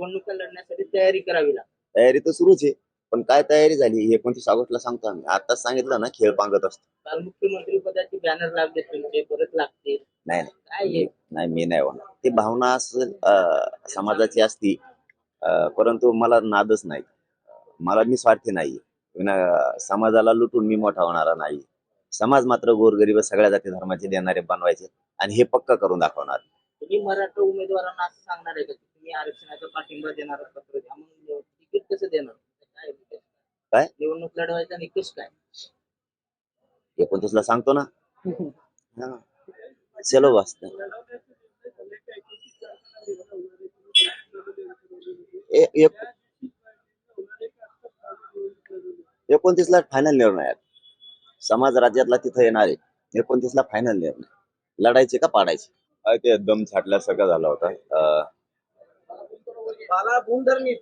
निवडणुका लढण्यासाठी तयारी करावी लागते. तयारी तर सुरूच आहे पण काय तयारी झाली एकोणतीस ऑगस्टला सांगतो आम्ही. आताच सांगितलं ना खेळ पांगत असतो. काल मुख्यमंत्री पदाचे बॅनर लागले तुमचे परत लागतील. नाही नाही. काय हे नाही मी नाही होणार. ती भावना असेल अं, समाजाची असती अं, परंतु मला नादच नाही. मला मी स्वार्थी नाही. विना समाजाला लुटून मी मोठा होणारा नाही. समाज मात्र गोरगरीब सगळ्या जाती धर्माचे देणारे बनवायचे आणि हे पक्क करून दाखवणार. तुम्ही मराठा उमेदवारांना असं सांगणार आहे का की तुम्ही आरक्षणाचा पाठिंबा देणार पत्र द्या. मग तिकीट कसं देणार? काय? काय? निवडणूक लढवायचा निकष काय? एकोणतीसला सांगतो ना. हा. चलो वाचत एकोणतीस ला फायनल निर्णय आहे. समाज राज्यातला तिथं येणार आहे. एकोणतीस ला फायनल निर्णय. लढायचे का पाडायचे? ते दम छाटल्यासारखं झाला होता.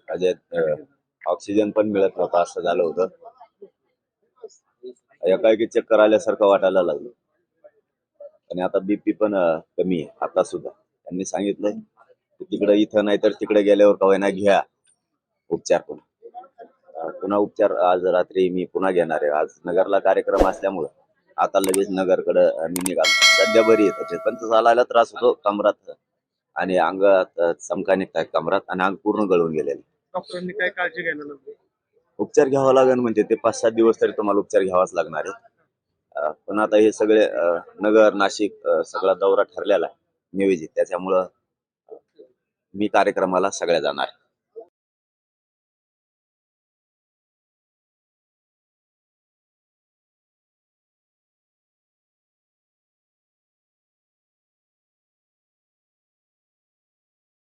म्हणजे ऑक्सिजन पण मिळत नव्हता असं झालं होतं. एकाएकी चक्कर आल्यासारखं वाटायला लागलं. आणि आता बीपी पण कमी आहे आता सुद्धा. त्यांनी सांगितलंय की तिकडे इथं नाही तर तिकडे गेल्यावर कवायना घ्या. उपचार पण. पुन्हा उपचार आज रात्री मी पुन्हा घेणार आहे. आज नगरला कार्यक्रम असल्यामुळं आता लगेच नगरकडे मी निघालो. सध्या बरी आहे. त्याच्यात पण चालायला त्रास होतो कमरात आणि अंगात अं, चमका निघतात कमरात आणि अंग पूर्ण गळून गेलेले. डॉक्टरांनी काय काळजी घ्यायला लागली उपचार घ्यावा लागेल म्हणजे ते. पाच सात दिवस तरी तुम्हाला उपचार घ्यावाच लागणार आहे पण आता हे सगळे नगर नाशिक सगळा दौरा ठरलेला आहे. नियोजित. त्याच्यामुळं मी कार्यक्रमाला सगळ्या जाणार आहे.